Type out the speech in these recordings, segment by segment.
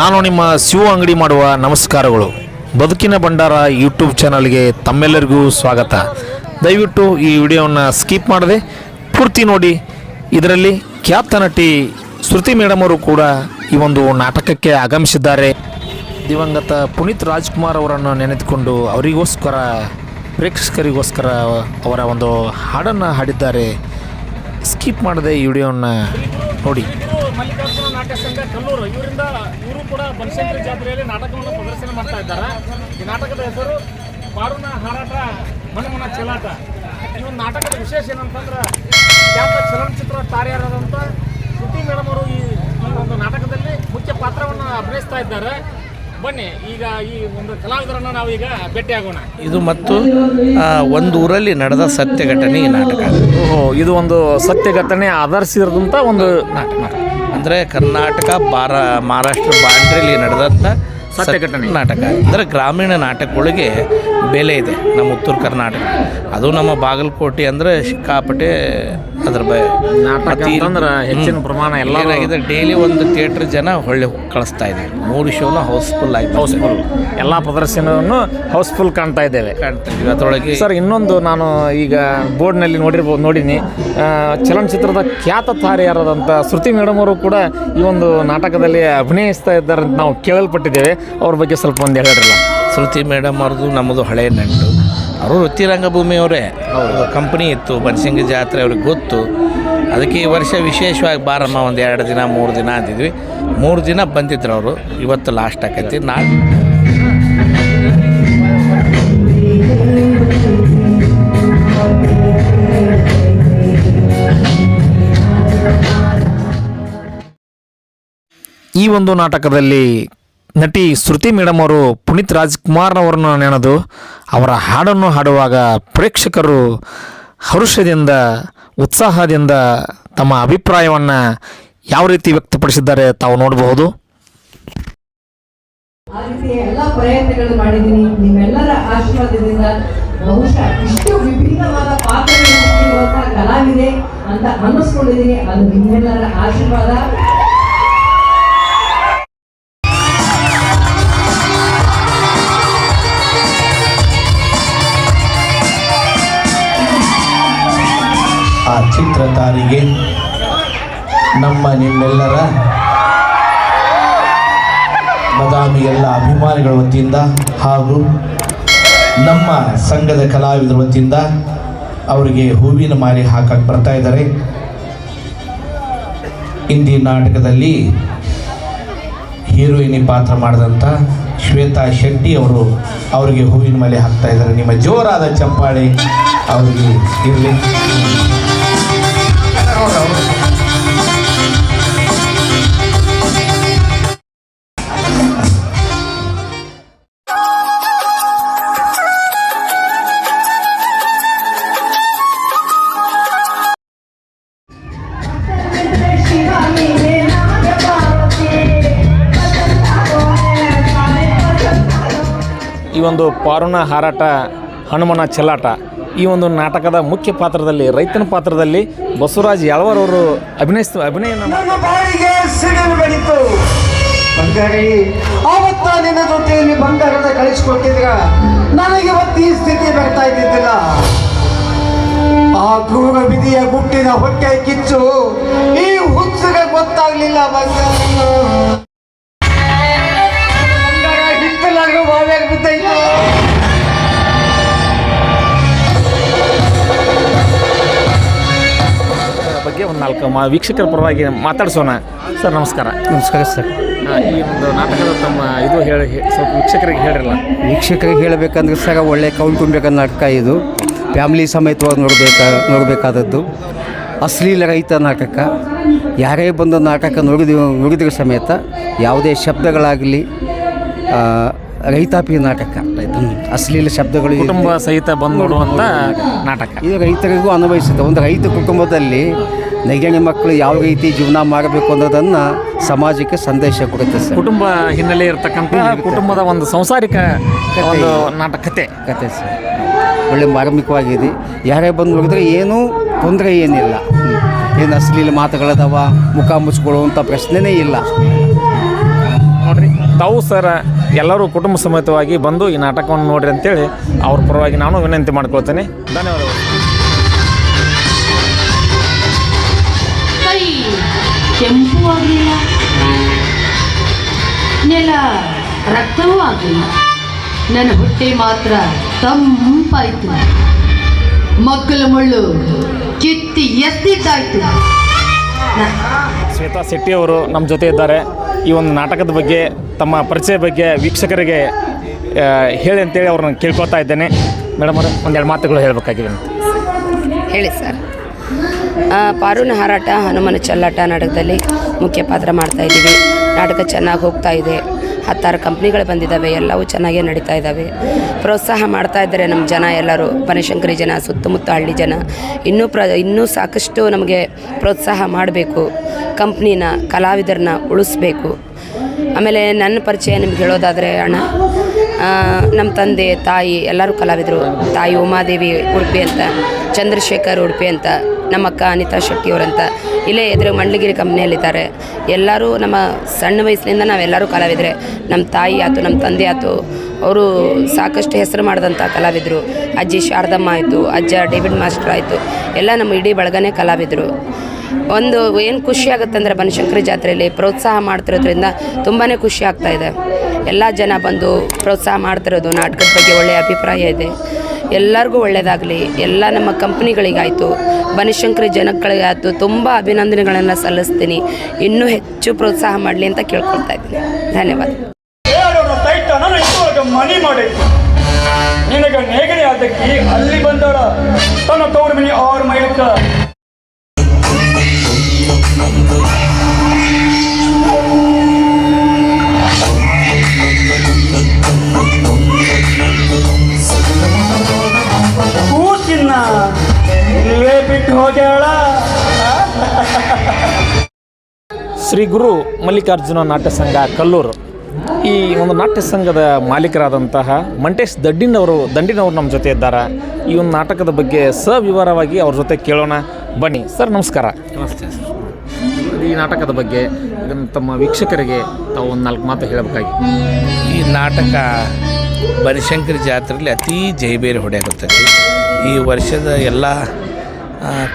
ನಾನು ನಿಮ್ಮ ಶಿವ ಅಂಗಡಿ ಮಾಡುವ ನಮಸ್ಕಾರಗಳು. ಬದುಕಿನ ಭಂಡಾರ ಯೂಟ್ಯೂಬ್ ಚಾನಲ್ಗೆ ತಮ್ಮೆಲ್ಲರಿಗೂ ಸ್ವಾಗತ. ದಯವಿಟ್ಟು ಈ ವಿಡಿಯೋವನ್ನು ಸ್ಕಿಪ್ ಮಾಡದೆ ಪೂರ್ತಿ ನೋಡಿ. ಇದರಲ್ಲಿ ಖ್ಯಾತ ನಟಿ ಶ್ರುತಿ ಮೇಡಮ್ ಅವರು ಕೂಡ ಈ ಒಂದು ನಾಟಕಕ್ಕೆ ಆಗಮಿಸಿದ್ದಾರೆ. ದಿವಂಗತ ಪುನೀತ್ ರಾಜ್ಕುಮಾರ್ ಅವರನ್ನು ನೆನೆದುಕೊಂಡು ಅವರಿಗೋಸ್ಕರ, ಪ್ರೇಕ್ಷಕರಿಗೋಸ್ಕರ ಅವರ ಒಂದು ಹಾಡನ್ನು ಹಾಡಿದ್ದಾರೆ. ಸ್ಕಿಪ್ ಮಾಡದೆ ಈ ವಿಡಿಯೋವನ್ನು ನೋಡಿ. ನಾಟ್ಯ ಸಂಘ ಕಲ್ಲೂರು ಇವರಿಂದ ಇವರು ಕೂಡ ಬನಶಂಕರಿ ಜಾತ್ರೆಯಲ್ಲಿ ನಾಟಕವನ್ನು ಪ್ರದರ್ಶನ ಮಾಡ್ತಾ ಇದ್ದಾರೆ? ಈ ನಾಟಕದ ಹೆಸರು ಬಾರುನ ಹಾರಾಟ ಮನಮನ ಚೆಲಾಟ ಈ ಒಂದು ನಾಟಕದ ವಿಶೇಷ ಏನಂತಂದ್ರೆ ಖ್ಯಾತ ಚಲನಚಿತ್ರ ತಾರೆಯರಾದಂಥ ಶ್ರುತಿ ಮೇಡಮ್ ಅವರು ಈ ಒಂದು ನಾಟಕದಲ್ಲಿ ಮುಖ್ಯ ಪಾತ್ರವನ್ನು ಅಭಿನಯಿಸ್ತಾ ಇದ್ದಾರೆ. ಬನ್ನಿ ಈಗ ಈ ಒಂದು ಕಲಾವಿದರನ್ನ ನಾವು ಈಗ ಭೇಟಿಯಾಗೋಣ. ಇದು ಮತ್ತು ಒಂದು ಊರಲ್ಲಿ ನಡೆದ ಸತ್ಯ ಘಟನೆ ಈ ನಾಟಕ. ಓಹೋ ಇದು ಒಂದು ಸತ್ಯ ಘಟನೆ ಆಧರಿಸಿರದಂತ ಒಂದು ನಾಟಕ. ಅಂದರೆ ಕರ್ನಾಟಕ ಬಾರ ಮಹಾರಾಷ್ಟ್ರ ಬಾಂಡ್ರಿಲಿ ನಡೆದಂಥ ಸತ್ಯ ಘಟನೆ. ನಾಟಕ. ಅಂದರೆ ಗ್ರಾಮೀಣ ನಾಟಕಗಳಿಗೆ ಬೆಲೆ ಇದೆ ನಮ್ಮ ಉತ್ತರ ಕರ್ನಾಟಕ. ಅದು ನಮ್ಮ ಬಾಗಲಕೋಟೆ ಅಂದರೆ ಸಿಕ್ಕಾಪಟ್ಟೆ ಅದ್ರ ಬ ಅಂತಂದ್ರೆ ಹೆಚ್ಚಿನ ಪ್ರಮಾಣ ಎಲ್ಲ ಏನಾಗಿದೆ ಡೈಲಿ ಒಂದು ಥಿಯೇಟ್ರ್ ಜನ ಹೊಳ್ಳಿ ಕಳಿಸ್ತಾ ಇದೆ ಮೂರು ಶೋನ ಹೌಸ್ಫುಲ್ ಆಯ್ತು ಹೌಸ್ಫುಲ್ ಎಲ್ಲ ಪ್ರದರ್ಶನವನ್ನು ಹೌಸ್ಫುಲ್ ಕಾಣ್ತಾ ಇದ್ದೇವೆ. ಕಾಣ್ತಾ ಅದರೊಳಗೆ ಸರ್ ಇನ್ನೊಂದು ನಾನು ಈಗ ಬೋರ್ಡ್ನಲ್ಲಿ ನೋಡಿರ್ಬೋದು ನೋಡಿನಿ. ಚಲನಚಿತ್ರದ ಖ್ಯಾತ ತಾರೆಯಾರದಂಥ ಶ್ರುತಿ ಮೇಡಮ್ ಅವರು ಕೂಡ ಈ ಒಂದು ನಾಟಕದಲ್ಲಿ ಅಭಿನಯಿಸ್ತಾ ಇದ್ದಾರೆ ಅಂತ ನಾವು ಕೇಳಲ್ಪಟ್ಟಿದ್ದೇವೆ. ಅವ್ರ ಬಗ್ಗೆ ಸ್ವಲ್ಪ ಒಂದು ಹೇಳಿರಲ್ಲ. ಶ್ರುತಿ ಮೇಡಮ್ ಅವ್ರದ್ದು ನಮ್ಮದು ಹಳೆಯ ನಂಟು. ಅವರು ವೃತ್ತಿ ರಂಗಭೂಮಿಯವರೇ ಅವ್ರದ್ದು ಕಂಪ್ನಿ ಇತ್ತು ಬನಸಿಂಗ ಜಾತ್ರೆ ಅವ್ರಿಗೆ ಗೊತ್ತು. ಅದಕ್ಕೆ ಈ ವರ್ಷ ವಿಶೇಷವಾಗಿ ಬಾರಮ್ಮ ಒಂದು ಎರಡು ದಿನ ಮೂರು ದಿನ ಅಂತಿದ್ವಿ. ಮೂರು ದಿನ ಬಂದಿದ್ರು ಅವರು. ಇವತ್ತು ಲಾಸ್ಟ್ ಆಕೈತಿ. ನಾ ಈ ಒಂದು ನಾಟಕದಲ್ಲಿ ನಟಿ ಶ್ರುತಿ ಮೇಡಮ್ ಅವರು ಪುನೀತ್ ರಾಜ್ಕುಮಾರ್ ಅವರನ್ನು ನೆನೆದು ಅವರ ಹಾಡನ್ನು ಹಾಡುವಾಗ ಪ್ರೇಕ್ಷಕರು ಹರುಷದಿಂದ, ಉತ್ಸಾಹದಿಂದ ತಮ್ಮ ಅಭಿಪ್ರಾಯವನ್ನು ಯಾವ ರೀತಿ ವ್ಯಕ್ತಪಡಿಸಿದ್ದಾರೆ ತಾವು ನೋಡಬಹುದು. ಆ ರೀತಿ ಎಲ್ಲ ಪ್ರಯತ್ನಗಳು ಮಾಡಿದ್ದೀನಿ. ನಿಮ್ಮೆಲ್ಲರ ಆಶೀರ್ವಾದದಿಂದ ಬಹುಶಃ ಇಷ್ಟು ವಿಭಿನ್ನವಾದ ನೀಡುವಂತ ಕಲಾವಿದೆ ಅಂತ ಅನ್ನಿಸ್ಕೊಂಡಿದ್ದೀನಿ ಅದು ನಿಮ್ಮೆಲ್ಲರ ಆಶೀರ್ವಾದ. ನಮ್ಮ ನಿಮ್ಮೆಲ್ಲರ ಬದಾಮಿ ಎಲ್ಲ ಅಭಿಮಾನಿಗಳ ವತಿಯಿಂದ ಹಾಗೂ ನಮ್ಮ ಸಂಘದ ಕಲಾವಿದರ ವತಿಯಿಂದ ಅವರಿಗೆ ಹೂವಿನ ಮಾಲೆ ಹಾಕಕ್ಕೆ ಬರ್ತಾ ಇದ್ದಾರೆ. ಹಿಂದಿ ನಾಟಕದಲ್ಲಿ ಹೀರೋಯಿನಿ ಪಾತ್ರ ಮಾಡಿದಂಥ ಶ್ವೇತಾ ಶೆಟ್ಟಿ ಅವರು ಅವರಿಗೆ ಹೂವಿನ ಮಾಲೆ ಹಾಕ್ತಾ ಇದ್ದಾರೆ. ನಿಮ್ಮ ಜೋರಾದ ಚಪ್ಪಾಳೆ ಅವರಿಗೆ ಇರಲಿ. ಒಂದು ಪಾರುಣ ಹಾರಾಟ, ಹನುಮನ ಚೆಲ್ಲಾಟ ಈ ಒಂದು ನಾಟಕದ ಮುಖ್ಯ ಪಾತ್ರದಲ್ಲಿ, ರೈತನ ಪಾತ್ರದಲ್ಲಿ ಬಸವರಾಜ್ ಯಾಳವರ್ ಅವರು ಅಭಿನಯ ಆವತ್ತ ನಿನ್ನ ಜೊತೆಯಲ್ಲಿ ಬಂಗಾರದ ಕಳಿಸಿಕೊಟ್ಟಿದ್ರ ನನಗೆ ಇವತ್ತು ಈ ಸ್ಥಿತಿ ಬರ್ತಾ ಇದ್ದಿದ್ದಿಲ್ಲ. ಆ ಕ್ರೂರ ಬಿದಿಯ ಗುಟ್ಟಿನ ಹೊಟ್ಟೆ ಕಿಚ್ಚು ಈ ಹುಚ್ಚಗೆ ಗೊತ್ತಾಗ್ಲಿಲ್ಲ ಬಂಗಾರ ಬಗ್ಗೆ ಒಂದು ನಾಲ್ಕು ಮಾ ವೀಕ್ಷಕರ ಪರವಾಗಿ ಮಾತಾಡಿಸೋಣ. ಸರ್ ನಮಸ್ಕಾರ. ನಮಸ್ಕಾರ ಸರ್. ಆ, ಈ ಒಂದು ನಾಟಕದ ತಮ್ಮ ಇದು ಹೇಳಿ ಸ್ವಲ್ಪ ವೀಕ್ಷಕರಿಗೆ ಹೇಳಿರಲ್ಲ. ವೀಕ್ಷಕರಿಗೆ ಹೇಳಬೇಕಂದ್ರೆ ಸರ್ ಒಳ್ಳೆ ಕೌಟುಂಬಿಕ ನಾಟಕ ಇದು. ಫ್ಯಾಮಿಲಿ ಸಮೇತವಾಗಿ ನೋಡಬೇಕಾ ನೋಡಬೇಕಾದದ್ದು. ಅಶ್ಲೀಲ ರಹಿತ ನಾಟಕ. ಯಾರೇ ಬಂದು ನಾಟಕ ನುಡಿದ ನುಡಿದ ಸಮೇತ ಯಾವುದೇ ಶಬ್ದಗಳಾಗಲಿ ಆ, ರೈತಾಪಿ ನಾಟಕ. ಅಶ್ಲೀಲ ಶಬ್ದಗಳು. ಕುಟುಂಬ ಸಹಿತ ಬಂದು ನೋಡುವಂಥ ನಾಟಕ. ಇದು ರೈತರಿಗೂ ಅನುಭವಿಸುತ್ತೆ. ಒಂದು ರೈತ ಕುಟುಂಬದಲ್ಲಿ ನೆಗಣಿ ಮಕ್ಕಳು ಯಾವ ರೀತಿ ಜೀವನ ಮಾಡಬೇಕು ಅನ್ನೋದನ್ನು ಸಮಾಜಕ್ಕೆ ಸಂದೇಶ ಕೊಡುತ್ತೆ ಸರ್. ಕುಟುಂಬ ಹಿನ್ನೆಲೆ ಇರತಕ್ಕಂಥ ಕುಟುಂಬದ ಒಂದು ಸಂಸಾರಿಕ ಒಂದು ನಾಟಕತೆ ಕತೆ. ಸರ್. ಒಳ್ಳೆ ಮಾರ್ಮಿಕವಾಗಿದೆ. ಯಾರೇ ಬಂದು ನೋಡಿದ್ರೆ ಏನೂ ತೊಂದರೆ ಏನಿಲ್ಲ. ಏನು ಅಶ್ಲೀಲ ಮಾತುಗಳದಾವ ಮುಖ ಮುಚ್ಕೊಳ್ಳುವಂಥ ಪ್ರಶ್ನೆನೇ ಇಲ್ಲ. ತಾವು ಸರ ಎಲ್ಲರೂ ಕುಟುಂಬ ಸಮೇತವಾಗಿ ಬಂದು ಈ ನಾಟಕವನ್ನು ನೋಡ್ರಿ ಅಂತೇಳಿ ಅವ್ರ ಪರವಾಗಿ ನಾನು ವಿನಂತಿ ಮಾಡ್ಕೊಳ್ತೇನೆ. ಧನ್ಯವಾದಗಳು. ಕೈ ಕೆಂಪು ಆಗಲಿಲ್ಲ ನೆಲ ರಕ್ತವೂ ಆಗಲಿಲ್ಲ ನನ್ನ ಹೊಟ್ಟೆ ಮಾತ್ರ ತಂಪಾಯ್ತು. ಮಕ್ಕಳ ಮುಳ್ಳು ಕಿತ್ತಿ ಎತ್ತಿದ್ದಾಯ್ತು. ಶ್ವೇತಾ ಶೆಟ್ಟಿ ಅವರು ನಮ್ಮ ಜೊತೆ ಇದ್ದಾರೆ. ಈ ಒಂದು ನಾಟಕದ ಬಗ್ಗೆ, ತಮ್ಮ ಪರಿಚಯ ಬಗ್ಗೆ ವೀಕ್ಷಕರಿಗೆ ಹೇಳಿ ಅಂತೇಳಿ ಅವ್ರನ್ನ ಕೇಳ್ಕೊತಾ ಇದ್ದೇನೆ. ಮೇಡಮ್ ಅವರು ಒಂದೆರಡು ಮಾತುಗಳು ಹೇಳಬೇಕಾಗಿದೆ ಹೇಳಿ ಸರ್. ಪಾರುನ ಹಾರಾಟ, ಹನುಮನ ಚಲ್ಲಾಟ ನಾಟಕದಲ್ಲಿ ಮುಖ್ಯ ಪಾತ್ರ ಮಾಡ್ತಾಯಿದ್ದೀವಿ ನಾಟಕ ಚೆನ್ನಾಗಿ ಹೋಗ್ತಾ ಇದೆ. ಹತ್ತಾರು ಕಂಪ್ನಿಗಳು ಬಂದಿದ್ದಾವೆ, ಎಲ್ಲವೂ ಚೆನ್ನಾಗೇ ನಡೀತಾ ಇದ್ದಾವೆ. ಪ್ರೋತ್ಸಾಹ ಮಾಡ್ತಾ ಇದ್ದಾರೆ ನಮ್ಮ ಜನ ಎಲ್ಲರೂ, ಬನಶಂಕರಿ ಜನ ಸುತ್ತಮುತ್ತ ಹಳ್ಳಿ ಜನ, ಇನ್ನೂ ಪ್ರ, ಇನ್ನೂ ಸಾಕಷ್ಟು ನಮಗೆ ಪ್ರೋತ್ಸಾಹ ಮಾಡಬೇಕು. ಕಂಪ್ನಿನ ಕಲಾವಿದರನ್ನ ಉಳಿಸ್ಬೇಕು. ಆಮೇಲೆ ನನ್ನ ಪರಿಚಯ ನಿಮ್ಗೆ ಹೇಳೋದಾದರೆ ಅಣ್ಣ ನಮ್ಮ ತಂದೆ, ತಾಯಿ, ಎಲ್ಲರೂ ಕಲಾವಿದರು. ತಾಯಿ ಉಮಾದೇವಿ ಉಡುಪಿ ಅಂತ, ಚಂದ್ರಶೇಖರ್ ಉಡುಪಿ ಅಂತ. ನಮ್ಮ ಅಕ್ಕ ಅನಿತಾ ಶೆಟ್ಟಿಯವರಂತ ಇಲ್ಲೇ ಎದುರು ಮಂಡ್ಲಗಿರಿ ಕಂಪ್ನಿಯಲ್ಲಿದ್ದಾರೆ. ಎಲ್ಲರೂ ನಮ್ಮ ಸಣ್ಣ ವಯಸ್ಸಿನಿಂದ ನಾವೆಲ್ಲರೂ ಕಲಾವಿದರೆ. ನಮ್ಮ ತಾಯಿ ಆಯಿತು, ನಮ್ಮ ತಂದೆ ಆಯಿತು, ಅವರು ಸಾಕಷ್ಟು ಹೆಸರು ಮಾಡಿದಂಥ ಕಲಾವಿದರು. ಅಜ್ಜಿ ಶಾರದಮ್ಮ ಆಯಿತು, ಅಜ್ಜ ಡೇವಿಡ್ ಮಾಸ್ಟರ್ ಆಯಿತು, ಎಲ್ಲ ನಮ್ಮ ಇಡೀ ಬಳಗನೇ ಕಲಾವಿದರು. ಒಂದು ಏನು ಖುಷಿ ಆಗುತ್ತಂದರೆ ಬನಶಂಕರಿ ಜಾತ್ರೆಯಲ್ಲಿ ಪ್ರೋತ್ಸಾಹ ಮಾಡ್ತಿರೋದ್ರಿಂದ ತುಂಬಾ ಖುಷಿ ಆಗ್ತಾಯಿದೆ ಎಲ್ಲ ಜನ ಬಂದು ಪ್ರೋತ್ಸಾಹ ಮಾಡ್ತಿರೋದು ನಾಟಕದ ಬಗ್ಗೆ ಒಳ್ಳೆಯ ಅಭಿಪ್ರಾಯ ಇದೆ. ಎಲ್ಲರಿಗೂ ಒಳ್ಳೆಯದಾಗಲಿ ಎಲ್ಲ ನಮ್ಮ ಕಂಪ್ನಿಗಳಿಗಾಯಿತು. ಬನಶಂಕರಿ ಜನಗಳಿಗಾಯಿತು ತುಂಬ ಅಭಿನಂದನೆಗಳನ್ನು ಸಲ್ಲಿಸ್ತೀನಿ. ಇನ್ನೂ ಹೆಚ್ಚು ಪ್ರೋತ್ಸಾಹ ಮಾಡಲಿ ಅಂತ ಕೇಳ್ಕೊಳ್ತಾ ಇದ್ದೀನಿ. ಧನ್ಯವಾದ. ಮನಿ ಮಾಡಿ. ನೇಗಣಿ ಆದಕ್ಕೆ ಅಲ್ಲಿ ತನ್ನ ತೋರ್ ಹೋಗ್ಯಾಳ? ಶ್ರೀ ಗುರು ಮಲ್ಲಿಕಾರ್ಜುನ ನಾಟ್ಯ ಸಂಘ ಕಲ್ಲೂರು. ಈ ಒಂದು ನಾಟ್ಯ ಸಂಘದ ಮಾಲೀಕರಾದಂತಹ ಮಂಟೇಶ್ ದಡ್ಡಿನವರು ದಂಡಿನವರು ನಮ್ಮ ಜೊತೆ ಇದ್ದಾರೆ. ಈ ಒಂದು ನಾಟಕದ ಬಗ್ಗೆ ಸವಿವರವಾಗಿ ಅವ್ರ ಜೊತೆ ಕೇಳೋಣ. ಬನ್ನಿ ಸರ್ ನಮಸ್ಕಾರ. ನಮಸ್ತೆ ಸರ್. ಈ ನಾಟಕದ ಬಗ್ಗೆ ಇದನ್ನು ತಮ್ಮ ವೀಕ್ಷಕರಿಗೆ ತಾವು ಒಂದು ನಾಲ್ಕು ಮಾತು ಹೇಳಬೇಕಾಗಿ. ಈ ನಾಟಕ ಬನಶಂಕರಿ ಜಾತ್ರೆಯಲ್ಲಿ ಅತೀ ಜೈಬೇರಿ ಹೊಡೆಯಾಗುತ್ತೆ. ಈ ವರ್ಷದ ಎಲ್ಲ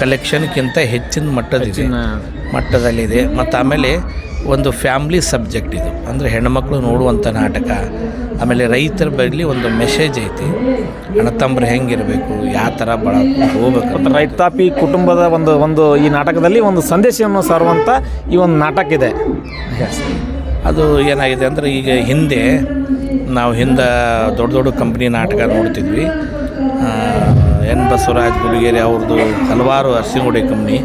ಕಲೆಕ್ಷನ್ಕ್ಕಿಂತ ಹೆಚ್ಚಿನ ಮಟ್ಟದಿದೆ. ಹೆಚ್ಚಿನ ಮಟ್ಟದಲ್ಲಿದೆ. ಮತ್ತು ಆಮೇಲೆ ಒಂದು ಫ್ಯಾಮ್ಲಿ ಸಬ್ಜೆಕ್ಟ್ ಇದು. ಅಂದರೆ ಹೆಣ್ಮಕ್ಳು ನೋಡುವಂಥ ನಾಟಕ. ಆಮೇಲೆ ರೈತರ ಬಗ್ಗೆ ಒಂದು ಮೆಸೇಜ್ ಐತಿ. ಅಣ್ಣತಂಬ್ರು ಹೆಂಗಿರಬೇಕು ಯಾವ ಥರ ಬಳ ಹೋಗ್ಬೇಕು ಮತ್ತು ರೈತಾಪಿ ಕುಟುಂಬದ ಒಂದು ಒಂದು ಈ ನಾಟಕದಲ್ಲಿ ಒಂದು ಸಂದೇಶವನ್ನು ಸಾರುವಂಥ ಈ ಒಂದು ನಾಟಕ ಇದೆ. ಅದು ಏನಾಗಿದೆ ಅಂದರೆ ಈಗ ಹಿಂದೆ ನಾವು ಹಿಂದೆ ದೊಡ್ಡ ದೊಡ್ಡ ಕಂಪ್ನಿ ನಾಟಕ ನೋಡ್ತಿದ್ವಿ. ಎನ್ ಬಸವರಾಜ್ ಗುಲಿಗೇರಿ ಅವ್ರದ್ದು ಹಲವಾರು ಅರಸಿಂಗುಡಿ ಕಂಪ್ನಿ.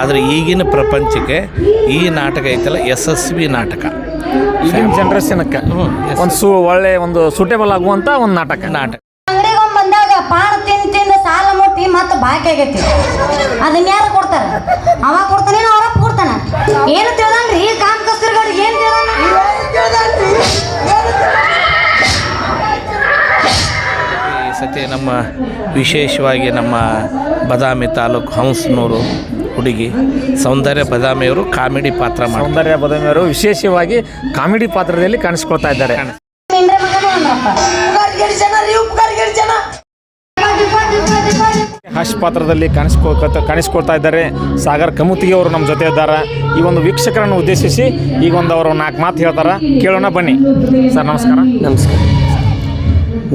ಆದರೆ ಈಗಿನ ಪ್ರಪಂಚಕ್ಕೆ ಈ ನಾಟಕ ಐತಲ್ಲ ಯಶಸ್ವಿ ನಾಟಕ. ಈಗಿನ ಜನ್ರೇಷನ್ಕ್ಕೆ ಒಂದು ಸು ಒಳ್ಳೆ ಒಂದು ಸೂಟೇಬಲ್ ಆಗುವಂಥ ಒಂದು ನಾಟಕ. ನಾಟಕ. ಬಂದಾಗ ತಿಂದು ತಿಂದು ಸಾಲ ಮುಟ್ಟಿ ಮತ್ತೆ ಬಾಕಿ ಆಗೈತಿ. ಅದನ್ನ ಯಾರು ಕೊಡ್ತಾರ? ಅವ ಕೊಡ್ತಾನೆ ಅವರಪ್ಪ ಕೊಡ್ತಾನೆ? ಏನು ತಿಳ್ದನ್ರಿ ಕಾಮ್ ಕಸ್ತೂರಿಗೌಡ್ರಿಗೆ ಏನು ನಮ್ಮ ವಿಶೇಷವಾಗಿ ನಮ್ಮ ಬದಾಮಿ ತಾಲೂಕು ಹಂಸನೂರು ಹುಡುಗಿ ಸೌಂದರ್ಯ ಬದಾಮಿಯವರು ಕಾಮಿಡಿ ಪಾತ್ರ ಮಾಡ್ತಾರೆ. ಸೌಂದರ್ಯ ಬದಾಮಿಯವರು ವಿಶೇಷವಾಗಿ ಕಾಮಿಡಿ ಪಾತ್ರದಲ್ಲಿ ಕಾಣಿಸ್ಕೊಳ್ತಾ ಇದ್ದಾರೆ. ಹಶ್ ಪಾತ್ರದಲ್ಲಿ ಕಾಣಿಸ್ಕೊಳ್ತಾ ಕಾಣಿಸ್ಕೊಳ್ತಾ ಇದ್ದಾರೆ. ಸಾಗರ್ ಕಮುತಿಗೆ ಅವರು ನಮ್ಮ ಜೊತೆ ಇದ್ದಾರೆ. ಈ ಒಂದು ವೀಕ್ಷಕರನ್ನು ಉದ್ದೇಶಿಸಿ ಈಗ ಒಂದು ಅವರು ನಾಲ್ಕು ಮಾತು ಹೇಳ್ತಾರೆ. ಕೇಳೋಣ ಬನ್ನಿ. ಸರ್ ನಮಸ್ಕಾರ. ನಮಸ್ಕಾರ.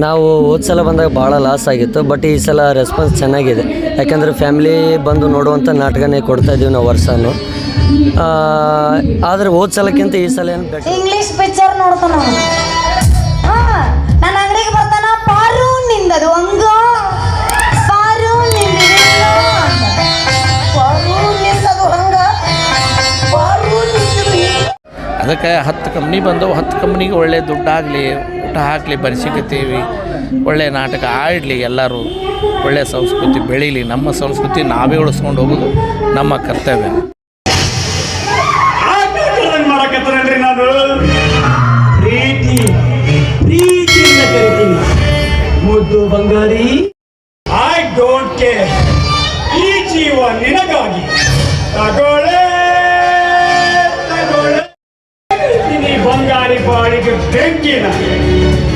ನಾವು ಹೋದ ಸಲ ಬಂದಾಗ ಭಾಳ ಲಾಸ್ ಆಗಿತ್ತು ಬಟ್ ಈ ಸಲ ರೆಸ್ಪಾನ್ಸ್ ಚೆನ್ನಾಗಿದೆ. ಯಾಕಂದರೆ ಫ್ಯಾಮಿಲಿ ಬಂದು ನೋಡುವಂಥ ನಾಟಕನೇ ಕೊಡ್ತಾ ಇದ್ದೀವಿ ನಾವು ವರ್ಷನೂ. ಆದರೆ ಹೋದ ಸಲಕ್ಕಿಂತ ಈ ಸಲ ಏನು ಇಂಗ್ಲಿಷ್ ಪಿಕ್ಚರ್ ನೋಡ್ತಾನ ನನ್ನ ಅಂಗಡಿಗೆ ಬರ್ತಾನ ಪಾರು ನಿಂದದು ಹಂಗ ಅದಕ್ಕೆ ಹತ್ತು ಕಂಪ್ನಿ ಬಂದವು, ಹತ್ತು ಕಂಪ್ನಿಗೆ ಒಳ್ಳೆ ದುಡ್ಡಾಗಲಿ, ಊಟ ಹಾಕಲಿ, ಬರೆಸಿಕತ್ತೀವಿ, ಒಳ್ಳೆ ನಾಟಕ ಆಡಲಿ ಎಲ್ಲರೂ ಒಳ್ಳೆಯ ಸಂಸ್ಕೃತಿ ಬೆಳೀಲಿ, ನಮ್ಮ ಸಂಸ್ಕೃತಿ ನಾವೇ ಉಳಿಸ್ಕೊಂಡು ಹೋಗೋದು ನಮ್ಮ ಕರ್ತವ್ಯ. ಬಂಗಾರಿ. ಐ ಡೋಂಟ್ ಕೇರ್ ಈ ಜೀವ ನಿನಗಾಗಿ. ತಗೊಳ್ಳೆ ಬಂಗಾರಿ ಬಾಳಿಗೆ ಬೆಂಕಿನ.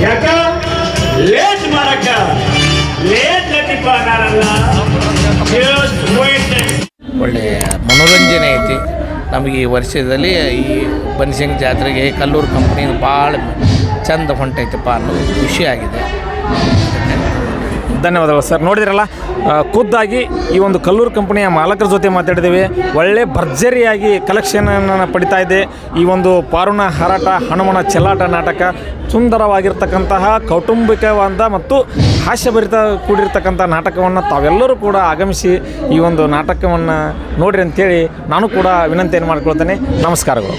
ಯಾಕ? ಲೇಟ್ ಮಾರಕ ಲೇಟ್ ಲತಿಪ ಒಳ್ಳೆ ಮನೋರಂಜನೆ ಐತಿ. ನಮಗೆ ಈ ವರ್ಷದಲ್ಲಿ ಈ ಬನ್ಸಿಂಗ್ ಜಾತ್ರೆಗೆ ಕಲ್ಲೂರು ಕಂಪ್ನಿ ಭಾಳ ಚಂದ ಹೊಂಟೈತಪ್ಪ ಅನ್ನೋದು ಖುಷಿಯಾಗಿದೆ ಧನ್ಯವಾದಗಳು ಸರ್. ನೋಡಿದ್ರಲ್ಲ? ಖುದ್ದಾಗಿ ಈ ಒಂದು ಕಲ್ಲೂರು ಕಂಪನಿಯ ಮಾಲಕರ ಜೊತೆ ಮಾತಾಡಿದ್ದೇವೆ. ಒಳ್ಳೆ ಭರ್ಜರಿಯಾಗಿ ಕಲೆಕ್ಷನನ್ನು ಪಡಿತಾ ಇದೆ. ಈ ಒಂದು ಪಾರುಣ ಹಾರಾಟ, ಹಣಮನ ಚೆಲ್ಲಾಟ ನಾಟಕ ಸುಂದರವಾಗಿರ್ತಕ್ಕಂತಹ ಕೌಟುಂಬಿಕವಾದ ಮತ್ತು ಹಾಸ್ಯಭರಿತ ಕೂಡಿರ್ತಕ್ಕಂಥ ನಾಟಕವನ್ನು ತಾವೆಲ್ಲರೂ ಕೂಡ ಆಗಮಿಸಿ ಈ ಒಂದು ನಾಟಕವನ್ನು ನೋಡಿರಿ ಅಂತೇಳಿ ನಾನು ಕೂಡ ವಿನಂತಿಯನ್ನು ಮಾಡ್ಕೊಳ್ತೇನೆ. ನಮಸ್ಕಾರಗಳು.